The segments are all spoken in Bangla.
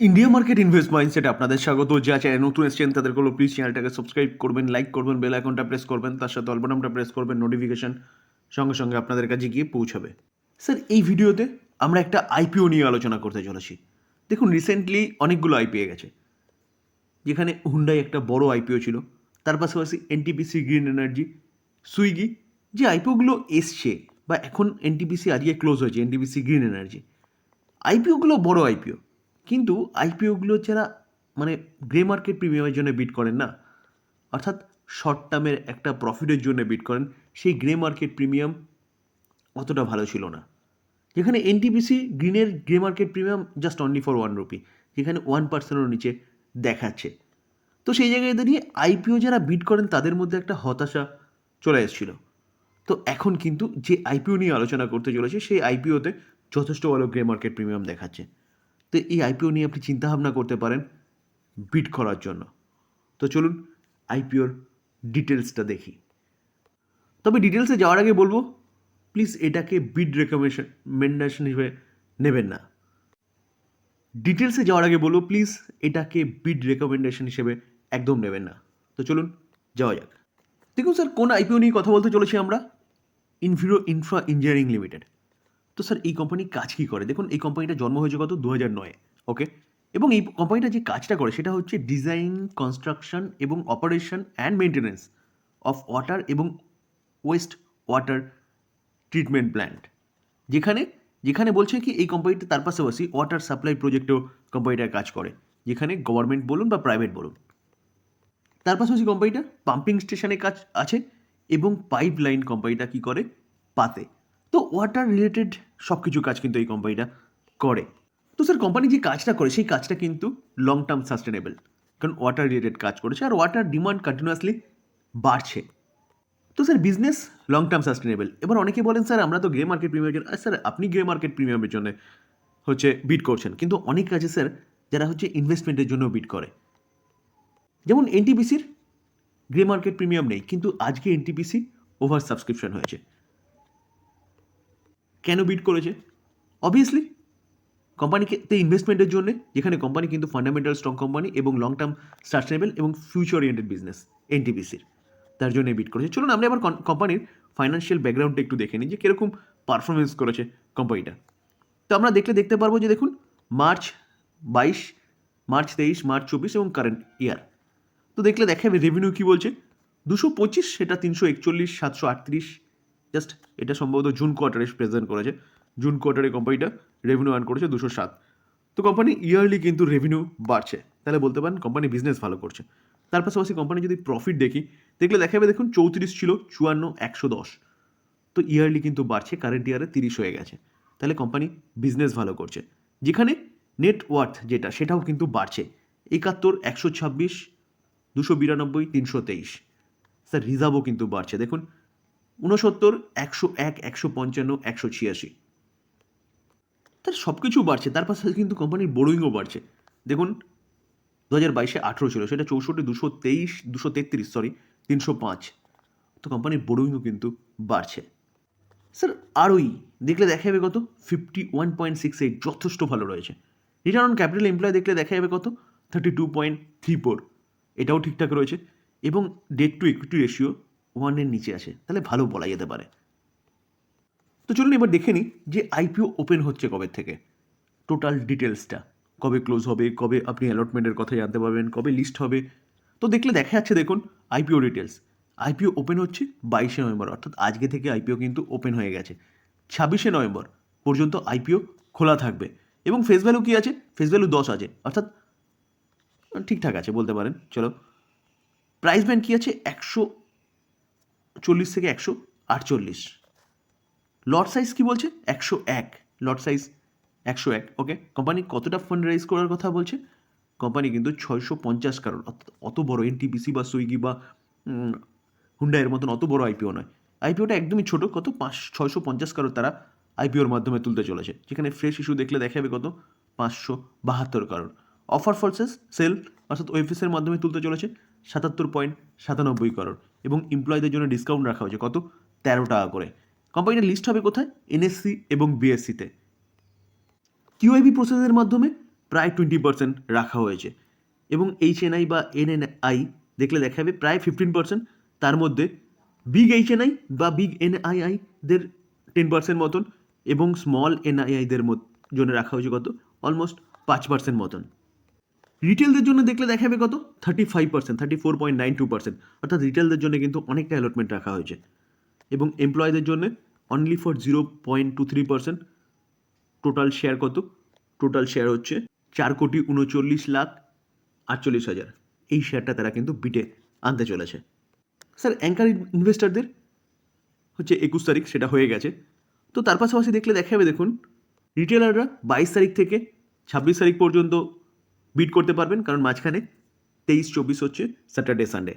ইন্ডিয়া মার্কেট ইনভেস্ট মাইন্ডসেট আপনাদের স্বাগত। যা চ্যানেল নতুন এসেছেন তাদের কোনো প্লিজ চ্যানেলটাকে সাবস্ক্রাইব করবেন লাইক করবেন বেল আইকনটা প্রেস করবেন, তার সাথে অল্পনামটা প্রেস করবেন নোটিফিকেশন সঙ্গে সঙ্গে আপনাদের কাছে গিয়ে পৌঁছাবে। স্যার এই ভিডিওতে আমরা একটা আইপিও নিয়ে আলোচনা করতে চলেছি। দেখুন রিসেন্টলি অনেকগুলো আইপিও গেছে। যেখানে হুন্ডাই একটা বড় আইপিও ছিল, তার পাশাপাশি এনটিপিসি গ্রিন এনার্জি সুইগি যে আইপিওগুলো এসছে বা এখন এনটিপিসি আজকে ক্লোজ হয়েছে এনটিপিসি গ্রিন এনার্জি আইপিওগুলো বড় আইপিও কিন্তু আইপিওগুলো যারা মানে গ্রে মার্কেট প্রিমিয়ামের জন্য বিট করেন না, অর্থাৎ শর্ট টার্মের একটা প্রফিটের জন্য বিট করেন, সেই গ্রে মার্কেট প্রিমিয়াম অতটা ভালো ছিল না। যেখানে এনটিপিসি গ্রিনের grey market premium just only for one rupee যেখানে ওয়ান পার্সেন্টের নিচে দেখাচ্ছে। তো সেই জায়গায় দাঁড়িয়ে আইপিও যারা বিট করেন, তাদের মধ্যে একটা হতাশা চলে এসেছিল। তো এখন কিন্তু যে আইপিও নিয়ে আলোচনা করতে চলেছে, সেই আইপিওতে যথেষ্ট ভালো গ্রে মার্কেট প্রিমিয়াম দেখাচ্ছে। তো এই আইপিও নিয়ে আপনি চিন্তাভাবনা করতে পারেন বিট করার জন্য। তো চলুন আইপিওর ডিটেলসটা দেখি। তবে ডিটেলসে যাওয়ার আগে বলব প্লিজ এটাকে বিড রেকমেন্ডেশন হিসেবে নেবেন না। ডিটেলসে যাওয়ার আগে বলব প্লিজ এটাকে বিড রেকমেন্ডেশন হিসেবে একদম নেবেন না। তো চলুন যাওয়া যাক। দেখুন স্যার, কোন আইপিও নিয়ে কথা বলতে চলেছি আমরা? ইনফিরো ইনফ্রা ইঞ্জিনিয়ারিং লিমিটেড তো স্যার, এই কোম্পানি কাজ কী করে? দেখুন, এই কোম্পানিটা জন্ম হয়েছে কত? দু হাজার নয় ওকে এবং এই কোম্পানিটা যে কাজটা করে, সেটা হচ্ছে ডিজাইন কনস্ট্রাকশন এবং operation and maintenance of water এবং ওয়েস্ট ওয়াটার ট্রিটমেন্ট প্ল্যান্ট যেখানে যেখানে বলছে কি, এই কোম্পানিটা তার পাশাপাশি ওয়াটার সাপ্লাই প্রজেক্টেও কোম্পানিটা কাজ করে। যেখানে গভর্নমেন্ট বলুন বা প্রাইভেট বলুন। তার পাশাপাশি কোম্পানিটা পাম্পিং স্টেশনে কাজ আছে এবং পাইপ লাইন কোম্পানিটা কী করে? পাতে। তো ওয়াটার রিলেটেড সব কিছু কাজ কিন্তু এই কোম্পানিটা করে। তো স্যার কোম্পানি যে কাজটা করে, সেই কাজটা কিন্তু লং টার্ম সাস্টেনেবল কারণ ওয়াটার রিলেটেড কাজ করেছে আর ওয়াটার ডিমান্ড কন্টিনিউয়াসলি বাড়ছে। তো sir business long term sustainable এবার অনেকে বলেন স্যার আমরা তো গ্রে মার্কেট প্রিমিয়ামের জন্য স্যার আপনি গ্রে মার্কেট প্রিমিয়ামের জন্য হচ্ছে বিট করছেন। কিন্তু অনেক কাজে স্যার যারা হচ্ছে ইনভেস্টমেন্টের জন্য বিট করে। যেমন এনটিপিসির গ্রে মার্কেট প্রিমিয়াম নেই, কিন্তু আজকে এনটিপিসি ওভার সাবস্ক্রিপশন হয়েছে। কেন বিট করেছে? অবভিয়াসলি কোম্পানিকে ইনভেস্টমেন্টের জন্য, যেখানে কোম্পানি কিন্তু ফান্ডামেন্টাল স্ট্রং কোম্পানি এবং লং টার্ম সাস্টেনেবল এবং ফিউচার ওরিয়েন্টেড বিজনেস এনটিপিসির তার জন্য বিট করেছে। চলুন আমরা এবার কোম্পানির ফাইন্যান্সিয়াল ব্যাকগ্রাউন্ডটা একটু দেখে নিই যে কীরকম পারফরমেন্স করেছে কোম্পানিটা তো আমরা দেখলে দেখতে পারব যে দেখুন মার্চ বাইশ মার্চ তেইশ মার্চ চব্বিশ এবং কারেন্ট ইয়ার তো দেখলে দেখা যাবে রেভিনিউ কী বলছে? দুশো পঁচিশ, সেটা তিনশো একচল্লিশ, সাতশো আটত্রিশ জাস্ট এটা সম্ভবত জুন কোয়ার্টারে প্রেজেন্ট করেছে। জুন কোয়ার্টারে কোম্পানিটা রেভিনিউ আর্ন করেছে দুশো সাত। তো কোম্পানি ইয়ারলি কিন্তু রেভিনিউ বাড়ছে। তাহলে বলতে পারেন কোম্পানি বিজনেস ভালো করছে। তার পাশাপাশি কোম্পানি যদি প্রফিট দেখি, দেখলে দেখা যাবে দেখুন চৌত্রিশ ছিল চুয়ান্ন, একশো দশ। তো ইয়ারলি কিন্তু বাড়ছে কারেন্ট ইয়ারে তিরিশ হয়ে গেছে। তাহলে কোম্পানি বিজনেস ভালো করছে। যেখানে নেট ওয়ার্থ যেটা, সেটাও কিন্তু বাড়ছে। একাত্তর, একশো ছাব্বিশ, দুশো বিরানব্বই, তিনশো তেইশ। স্যার রিজার্ভও কিন্তু বাড়ছে। দেখুন ঊনসত্তর, একশো এক, একশো পঞ্চান্ন, একশো ছিয়াশি। তার সব কিছু বাড়ছে, তার পাশে কিন্তু কোম্পানির বোরোইংও বাড়ছে। দেখুন দু হাজার বাইশে আঠেরো ছিল, সেটা চৌষট্টি, দুশো তেইশ, দুশো তেত্রিশ সরি তিনশো পাঁচ। তো কোম্পানির বোরোইংও কিন্তু বাড়ছে। স্যার আরওই দেখলে দেখা যাবে কত? Fifty one point six eight, যথেষ্ট ভালো রয়েছে। রিটার্ন অন ক্যাপিটাল এমপ্লয় দেখলে দেখা যাবে কত? Thirty two point three four এটাও ঠিকঠাক রয়েছে। এবং ডেট টু ইকুইটি রেশিও ওয়ানের নিচে আছে তাহলে ভালো বলা যেতে পারে। তো চলুন এবার দেখে নিই যে আইপিও ওপেন হচ্ছে কবে থেকে। টোটাল ডিটেলসটা কবে ক্লোজ হবে, কবে আপনি অ্যালটমেন্টের কথা জানতে পারবেন, কবে লিস্ট হবে। তো দেখলে দেখা যাচ্ছে, দেখুন আইপিও ডিটেলস আইপিও ওপেন হচ্ছে বাইশে নভেম্বর, অর্থাৎ আজকে থেকে আইপিও কিন্তু ওপেন হয়ে গেছে। ছাব্বিশে নভেম্বর পর্যন্ত আইপিও খোলা থাকবে। এবং ফেস ভ্যালু কী আছে? ফেস ভ্যালু দশ আছে, অর্থাৎ ঠিকঠাক আছে বলতে পারেন। চলো প্রাইস ব্যান্ড কী আছে? একশো চল্লিশ থেকে একশো আটচল্লিশ। লট সাইজ কী বলছে? একশো এক। লট সাইজ একশো এক। ওকে কোম্পানি কতটা ফান্ড রাইজ করার কথা বলছে? কোম্পানি কিন্তু ছয়শো পঞ্চাশ কারণ অত বড় এনটিপিসি বা সুইগি বা হুন্ডাইয়ের মতন অত বড় আইপিও নয়। আইপিওটা একদমই ছোটো, কত পাঁচ, ছয়শো পঞ্চাশ কারোর তারা আইপিওর মাধ্যমে তুলতে চলেছে। যেখানে ফ্রেশ ইস্যু দেখলে দেখা যাবে কত? পাঁচশো বাহাত্তর কারোর অফার ফলসেস সেল অর্থাৎ ওয়েফিসের মাধ্যমে তুলতে চলেছে সাতাত্তর পয়েন্ট সাতানব্বই করোড় এবং এমপ্লয়ীদের জন্য ডিসকাউন্ট রাখা হয়েছে। কত? তেরো টাকা করে। কোম্পানিটা লিস্ট হবে কোথায়? এনএসসি এবং বিএসসিতে কিউআইবি প্রসেসের মাধ্যমে প্রায় টোয়েন্টি পার্সেন্ট রাখা হয়েছে। এবং এইচ এন আই বা এন এন আই দেখলে দেখা যাবে প্রায় ফিফটিন পার্সেন্ট তার মধ্যে বিগ এইচ এন বা বিগ এন আই আইদের টেন পার্সেন্ট মতন এবং স্মল এনআইআইদের আই জন্য রাখা হয়েছে কত? অলমোস্ট পাঁচ পার্সেন্ট মতন। রিটেলদের জন্য দেখলে দেখাবে কত? Thirty five percent thirty four point nine two percent অর্থাৎ রিটেলদের জন্য কিন্তু অনেকটা অ্যালটমেন্ট রাখা হয়েছে। এবং এমপ্লয়ীদের জন্য only for zero point two three percent total share কত? টোটাল শেয়ার হচ্ছে চার কোটি উনচল্লিশ লাখ আটচল্লিশ হাজার। এই শেয়ারটা তারা কিন্তু বিটে আনতে চলেছে। স্যার অ্যাঙ্কার ইনভেস্টারদের হচ্ছে একুশ তারিখ, সেটা হয়ে গেছে। তো তার পাশাপাশি দেখলে দেখা যাবে দেখুন রিটেলাররা বাইশ তারিখ থেকে ছাব্বিশ তারিখ পর্যন্ত বিট করতে পারবেন, কারণ মাঝখানে তেইশ, চব্বিশ হচ্ছে স্যাটারডে সানডে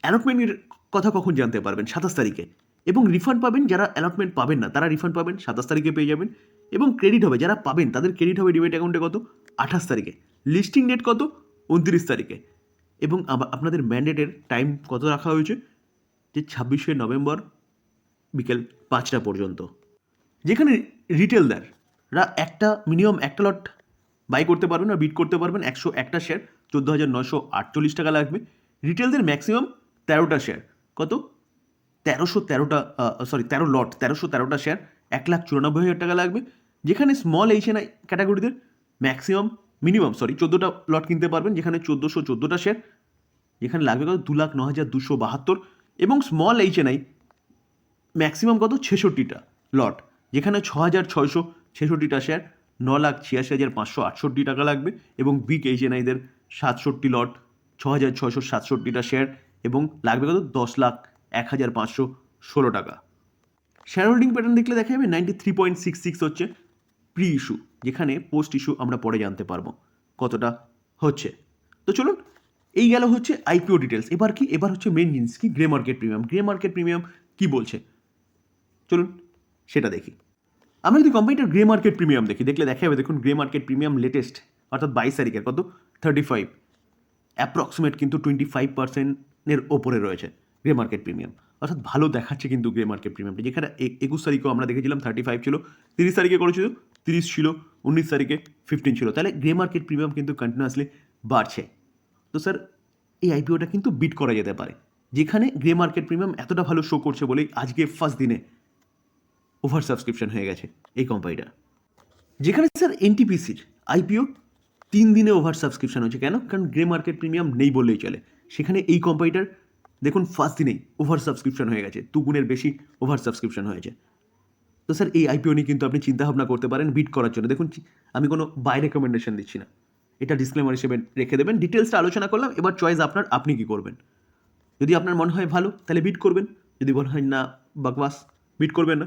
অ্যালটমেন্টের কথা কখন জানতে পারবেন? সাতাশ তারিখে। এবং রিফান্ড পাবেন যারা অ্যালটমেন্ট পাবেন না, তারা রিফান্ড পাবেন, সাতাশ তারিখে পেয়ে যাবেন। এবং ক্রেডিট হবে, যারা পাবেন, তাদের ক্রেডিট হবে ডিমেট অ্যাকাউন্টে কত? আঠাশ তারিখে। লিস্টিং ডেট কত? উনত্রিশ তারিখে। এবং আপনাদের ম্যান্ডেটের টাইম কত রাখা হয়েছে? যে ছাব্বিশে নভেম্বর বিকেল পাঁচটা পর্যন্ত। যেখানে রিটেলদাররা একটা মিনিমাম একটা লট বাই করতে পারবেন আর বিট করতে পারবেন একশো একটা শেয়ার চোদ্দ হাজার নয়শো আটচল্লিশ টাকা লাগবে। রিটেলদের ম্যাক্সিমাম তেরোটা শেয়ার কত? তেরোশো তেরোটা সরি তেরো লট তেরোশো তেরোটা শেয়ার এক লাখ চুরানব্বই হাজার টাকা লাগবে। যেখানে স্মল এইচ এন আই ক্যাটাগরিদের ম্যাক্সিমাম মিনিমাম সরি চোদ্দোটা লট কিনতে পারবেন, যেখানে চোদ্দোশো চোদ্দোটা শেয়ার যেখানে লাগবে কত? দু লাখ ন হাজার দুশো বাহাত্তর। এবং small H N I maximum কত? ছেষট্টিটা লট যেখানে ছ হাজার ছয়শো ছেষট্টিটা শেয়ার ন লাখ ছিয়াশি হাজার পাঁচশো আটষট্টি টাকা লাগবে এবং বিগ এইচ এন আইদের সাতষট্টি লট ছ হাজার ছয়শো সাতষট্টিটা শেয়ার এবং লাগবে কত? দশ লাখ এক হাজার পাঁচশো ষোলো টাকা। শেয়ার হোল্ডিং প্যাটার্ন দেখলে দেখা যাবে ninety three point six six হচ্ছে প্রি ইস্যু যেখানে পোস্ট ইস্যু আমরা পরে জানতে পারব কতটা হচ্ছে। তো চলুন, এই গেল হচ্ছে আইপিও ডিটেলস এবার কি? এবার হচ্ছে মেন জিনিস কি? Grey market premium grey market premium কি বলছে? চলুন, সেটা দেখি। আমরা যদি কোম্পানিটার গ্রে মার্কেট প্রিমিয়াম দেখি, দেখলে দেখা যাবে দেখুন গ্রে মার্কেট প্রিমিয়াম লেটেস্ট অর্থাৎ বাইশ তারিখের, কত? থার্টি ফাইভ অ্যাপ্রক্সিমেট কিন্তু টোয়েন্টি ফাইভ পার্সেন্টের ওপরে রয়েছে গ্রে মার্কেট প্রিমিয়াম অর্থাৎ ভালো দেখাচ্ছে কিন্তু গ্রে মার্কেট প্রিমিয়ামটা যেখানে একুশ তারিখেও আমরা দেখেছিলাম থার্টি ফাইভ ছিল, তিরিশ তারিখে করেছিল, তিরিশ ছিল, উনিশ তারিখে ফিফটিন ছিল। তাহলে গ্রে মার্কেট প্রিমিয়াম কিন্তু কন্টিনিউয়াসলি বাড়ছে। তো স্যার এই আইপিওটা কিন্তু বিট করা যেতে পারে। যেখানে গ্রে মার্কেট প্রিমিয়াম এতটা ভালো শো করছে বলেই আজকে ফার্স্ট দিনে ওভার সাবস্ক্রিপশন হয়ে গেছে এই কোম্পানিটা। যেখানে স্যার এনটিপিসির আইপিও তিন দিনে ওভার সাবস্ক্রিপশন হয়েছে কেন? কারণ গ্রে মার্কেট প্রিমিয়াম নেই বললেই চলে। সেখানে এই কোম্পানিটার দেখুন ফার্স্ট দিনেই ওভার সাবস্ক্রিপশন হয়ে গেছে। দুগুণের বেশি ওভার সাবস্ক্রিপশন হয়েছে। তো স্যার এই আইপিও নিয়ে কিন্তু আপনি চিন্তাভাবনা করতে পারেন বিট করার জন্য। দেখুন আমি কোনো বাই রেকমেন্ডেশন দিচ্ছি না। এটা ডিসক্লেমার হিসেবে রেখে দেবেন। ডিটেলসটা আলোচনা করলাম। এবার চয়েস আপনার, আপনি কি করবেন? যদি আপনার মনে হয় ভালো, তাহলে বিট করবেন। যদি মনে হয় না, বাকবাস বিট করবেন না।